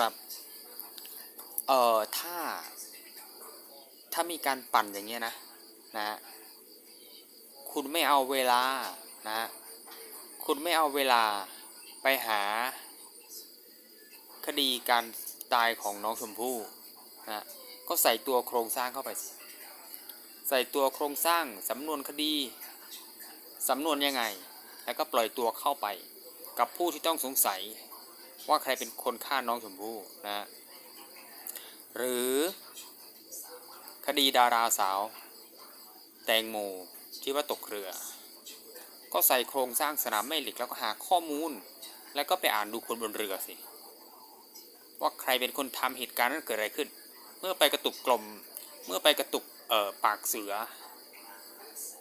ครับเอ่อถ้า ถ้ามีการปั่นอย่างเงี้ยนะนะคุณไม่เอาเวลานะคุณไม่เอาเวลาไปหา คดีการตายของน้องชมพู่นะก็ใส่ตัวโครงสร้างเข้าไป ใส่ตัวโครงสร้างสำนวนคดีสำนวนยังไง แล้วก็ปล่อยตัวเข้าไป กับผู้ที่ต้องสงสัย ว่าใครเป็นคนฆ่าน้องชมพู่นะหรือคดีดาราสาว แตงโมที่ว่าตกเรือ ก็ใส่โครงสร้างสนามแม่เหล็กแล้วก็หาข้อมูล แล้วก็ไปอ่านดูคนบนเรือสิ ว่าใครเป็นคนทำเหตุการณ์นั้นเกิดอะไรขึ้น เมื่อไปกระตุกกลม เมื่อไปกระตุกเอ่อปากเสือ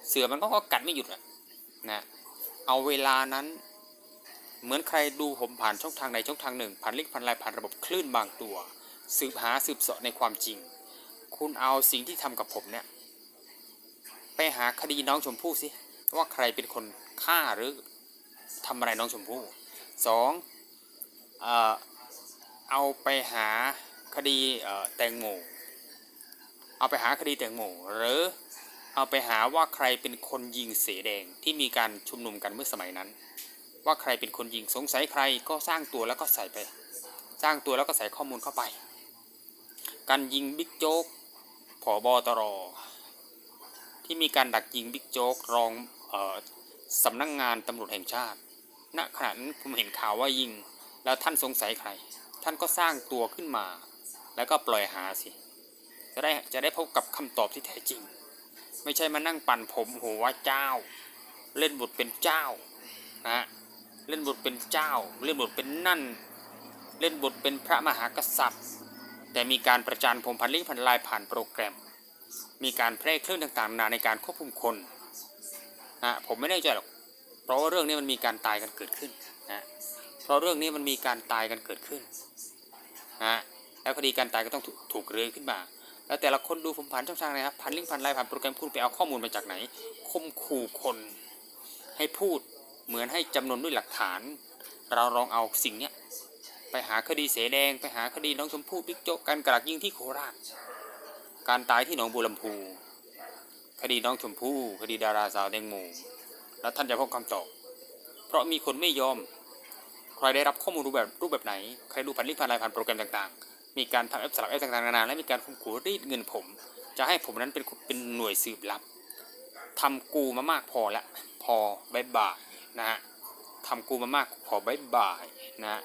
เสือมันก็กัดไม่หยุดอะนะเอาเวลานั้น เหมือนใครดูผมผ่านช่องทางใดช่องทางหนึ่งผ่านลิงก์ผ่านไลน์ผ่านระบบคลื่นบางตัว สืบหาสืบเสาะในความจริง คุณเอาสิ่งที่ทำกับผมเนี่ยไปหาคดีน้องชมพู่สิว่าใครเป็นคนฆ่าหรือทำอะไรน้องชมพู่สองเออเอาไปหาคดีเออแตงโมเอาไปหาคดีแตงโมหรือเอาไปหาว่าใครเป็นคนยิงเสแดงที่มีการชุมนุมกันเมื่อสมัยนั้น ว่าใครเป็นคนยิงสงสัยใครก็สร้างตัวแล้วก็ใส่ไป สร้างตัวแล้วก็ใส่ข้อมูลเข้าไป การยิงบิ๊กโจ๊กผอบอตรที่มีการดักยิงบิ๊กโจ๊กรองออสำนักงงานตำรวจแห่งชาติณขณะนั้นผมเห็นข่าวว่ายิง แล้วท่านสงสัยใคร ท่านก็สร้างตัวขึ้นมา แล้วก็ปล่อยหาสิ จะได้จะได้พบกับคำตอบที่แท้จริง ไม่ใช่มานั่งปั่นผมโหว่าเจ้า เล่นบทเป็นเจ้านะ เล่นบทเป็นเจ้า เล่นบทเป็นนั่น เล่นบทเป็นพระมหากษัตริย์ แต่มีการประจานผมพันลิงก์พันลน์ผ่านโปรแกรม มีการแพร่คลื่นต่างๆ นานในการควบคุมคนนะผมไม่แน่ใจหรอกเพราะว่าเรื่องนี้มันมีการตายกันเกิดขึ้นนะเพราะเรื่องนี้มันมีการตายกันเกิดขึ้นนะแล้วคดีการตายก็ต้องถูกถูกเรือขึ้นมา แล้วแต่ละคนดูผมผ่านช่องทางนะครับผ่านลิงก์ผ่านไลน์ผ่านโปรแกรมคุณไปเอาข้อมูลมาจากไหนคมขู่คนให้พูด เหมือนให้จำนวนด้วยหลักฐาน เราลองเอาสิ่งเนี้ยไปหาคดีเสแดง ไปหาคดีน้องชมพู่บิ๊กโจ๊กการกระดักยิงที่โคราช การตายที่หนองบัวลำพู คดีน้องชมพู่คดีดาราสาวแตงโมแล้วท่านจะพบคำตอบเพราะมีคนไม่ยอม ใครได้รับข้อมูลรูปแบบรูปแบบไหน ใครดูผ่านลิงก์ผ่านไลน์ผ่านโปรแกรมต่างๆ มีการทำแอปสลับแอปต่างๆนานาและมีการข่มขู่รีดเงินผม จะให้ผมนั้นเป็นเป็นหน่วยสืบลับทำกูมามากพอละพอบายบาย นะฮะทำกูมามากพอบายบายนะฮะ